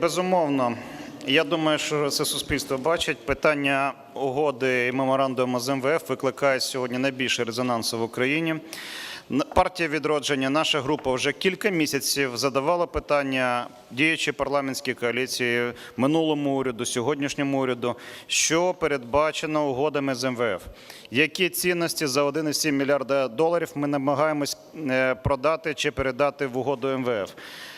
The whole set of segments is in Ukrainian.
Безумовно, я думаю, що це суспільство бачить. Питання угоди і меморандуму з МВФ викликає сьогодні найбільший резонанс в Україні. Партія відродження, наша група вже кілька місяців задавала питання діючій парламентській коаліції, минулому уряду, сьогоднішньому уряду, що передбачено угодами з МВФ. Які цінності за 1,7 мільярда доларів ми намагаємось е, продати чи передати в угоду МВФ?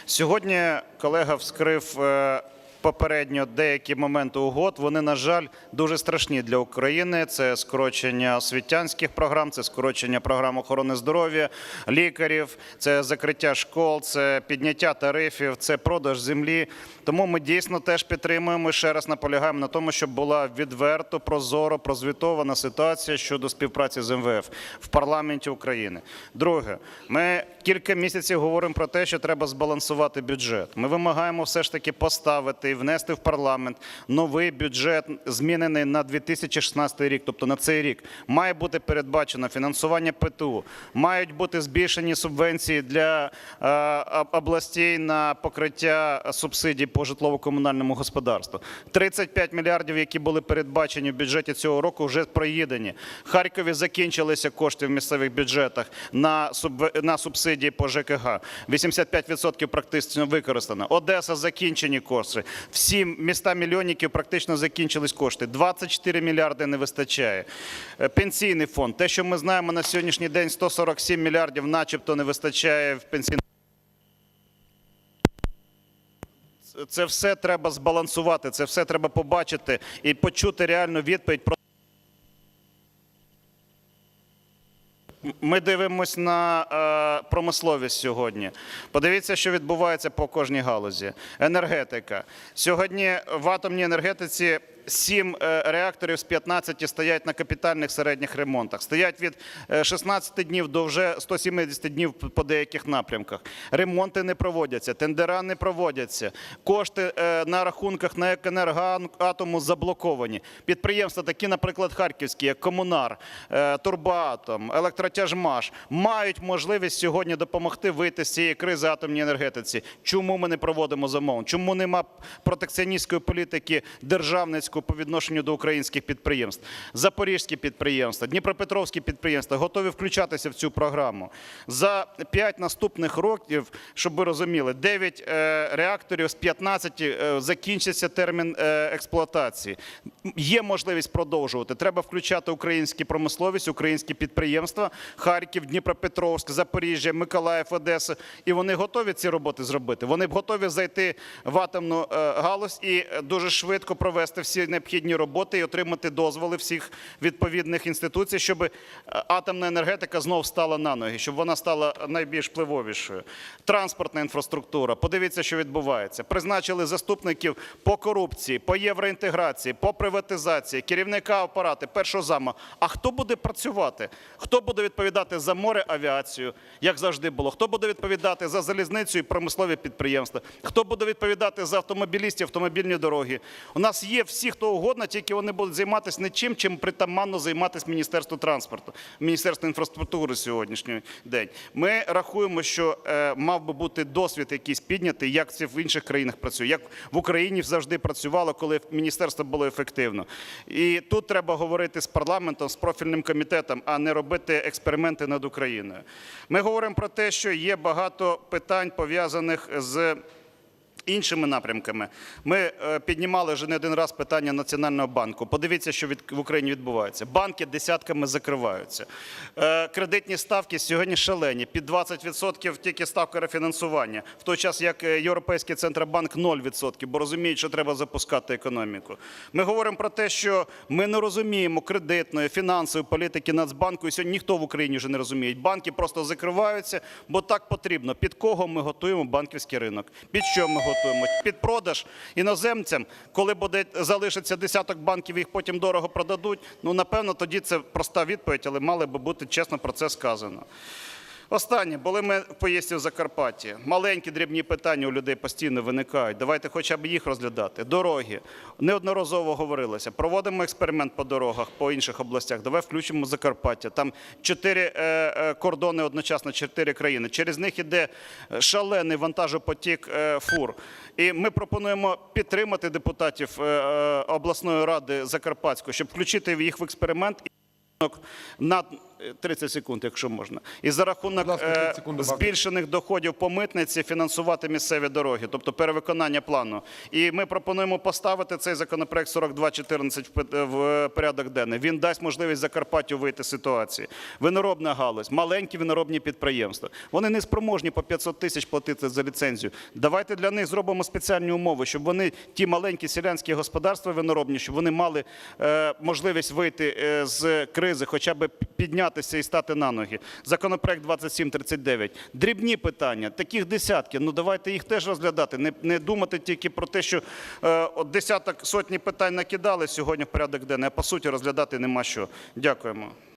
Сьогодні колега вскрив е, попередньо деякі моменти угод. Вони, на жаль, дуже страшні для України. Це скорочення освітянських програм, це скорочення програм охорони здоров'я, лікарів, це закриття школ, це підняття тарифів, це продаж землі. Тому ми дійсно теж підтримуємо і ще раз наполягаємо на тому, щоб була відверто, прозоро, прозвітована ситуація щодо співпраці з МВФ в парламенті України. Друге, ми кілька місяців говоримо про те, що треба збалансувати бюджет. Ми вимагаємо все ж таки поставити внести в парламент новий бюджет, змінений на 2016 рік, тобто на цей рік. Має бути передбачено фінансування ПТУ, мають бути збільшені субвенції для е, областей на покриття субсидій по житлово-комунальному господарству. 35 мільярдів, які були передбачені в бюджеті цього року, вже проїдені. Харкові закінчилися кошти в місцевих бюджетах на, на субсидії по ЖКГ. 85% практично використано. Одеса закінчені кошти. Всі міста мільйонників практично закінчились кошти. 24 мільярди не вистачає. Е, Пенсійний фонд. Те, що ми знаємо на сьогоднішній день, 147 мільярдів, начебто, не вистачає в пенсійному. це все треба збалансувати, це все треба побачити і почути реальну відповідь про. Ми дивимось на е, промисловість сьогодні. Подивіться, що відбувається по кожній галузі. Енергетика. Сьогодні в атомній енергетиці 7 реакторів з 15 стоять на капітальних середніх ремонтах. Стоять від е, 16 днів до вже 170 днів по деяких напрямках. Ремонти не проводяться, тендера не проводяться. Кошти е, на рахунках на енергоатому заблоковані. Підприємства, такі, наприклад, харківські, як Комунар, е, Турбоатом, Електротяжмаш, мають можливість сьогодні допомогти вийти з цієї кризи атомній енергетиці. Чому ми не проводимо замовлень? Чому нема протекціоністської політики державницької по відношенню до українських підприємств? Запорізькі підприємства, Дніпропетровські підприємства готові включатися в цю програму. За 5 наступних років, щоб ви розуміли, 9 е, реакторів з 15 е, закінчиться термін е, експлуатації. Є можливість продовжувати. Треба включати українську промисловість, українські підприємства, Харків, Дніпропетровськ, Запоріжжя, Миколаїв, Одеса. І вони готові ці роботи зробити. Вони б готові зайти в атомну галузь і дуже швидко провести всі необхідні роботи і отримати дозволи всіх відповідних інституцій, щоб е, атомна енергетика знов стала на ноги, щоб вона стала найбільш впливовішою. Транспортна інфраструктура. Подивіться, що відбувається. Призначили заступників по корупції, по євроінтеграції, по приватизації, керівника апарати, першого зама. А хто буде працювати? Хто буде відповідати за море авіацію, як завжди було? Хто буде відповідати за залізницю і промислові підприємства? Хто буде відповідати за автомобілістів, автомобільні дороги? У нас є всі, хто угодно, тільки вони будуть займатися не чим, чим притаманно займатися Міністерству транспорту, Міністерство інфраструктури сьогоднішній день. Ми рахуємо, що е, мав би бути досвід якийсь піднятий, як це в інших країнах працює, як в Україні завжди працювало, коли міністерство було ефективно. І тут треба говорити з парламентом, з профільним комітетом, а не робити експерименти над Україною. Ми говоримо про те, що є багато питань пов'язаних з. Іншими напрямками ми е, піднімали вже не один раз питання Національного банку. Подивіться, що в Україні відбувається. Банки десятками закриваються. Е, кредитні ставки сьогодні шалені. Під 20% тільки ставка рефінансування. В той час, як е, Європейський центробанк 0%, бо розуміють, що треба запускати економіку. Ми говоримо про те, що ми не розуміємо кредитної, фінансової політики Нацбанку. І сьогодні ніхто в Україні вже не розуміє. Банки просто закриваються, бо так потрібно. Під кого ми готуємо банківський ринок? Під що ми готуємо? Під продаж іноземцям, коли буде залишиться десяток банків, їх потім дорого продадуть. Ну напевно, тоді це проста відповідь, але мали би бути чесно про це сказано. Останнє, були ми в поїздці в Закарпатті. Маленькі дрібні питання у людей постійно виникають. Давайте хоча б їх розглядати. Дороги. Неодноразово говорилося. Проводимо експеримент по дорогах, по інших областях. Давай включимо Закарпаття. Там чотири е, е, кордони одночасно, чотири країни. Через них іде шалений вантажопотік е, фур. І ми пропонуємо підтримати депутатів е, е, обласної ради Закарпатської, щоб включити їх в експеримент на 30 секунд, якщо можна, і за рахунок ласка, 30 е, секунд збільшених доходів по митниці фінансувати місцеві дороги, тобто перевиконання плану. І ми пропонуємо поставити цей законопроект 4214 в порядок денний. Він дасть можливість Закарпаттю вийти з ситуації. Виноробна галузь, маленькі виноробні підприємства. Вони не спроможні по 500 тисяч платити за ліцензію. Давайте для них зробимо спеціальні умови, щоб вони ті маленькі селянські господарства виноробні, щоб вони мали е, можливість вийти е, з кризи, хоча б піднятися і стати на ноги. Законопроект 2739. Дрібні питання, таких десятки. Ну давайте їх теж розглядати. Не, не думати тільки про те, що е, от десяток сотні питань накидали сьогодні в порядок денний, а по суті розглядати нема що. Дякуємо.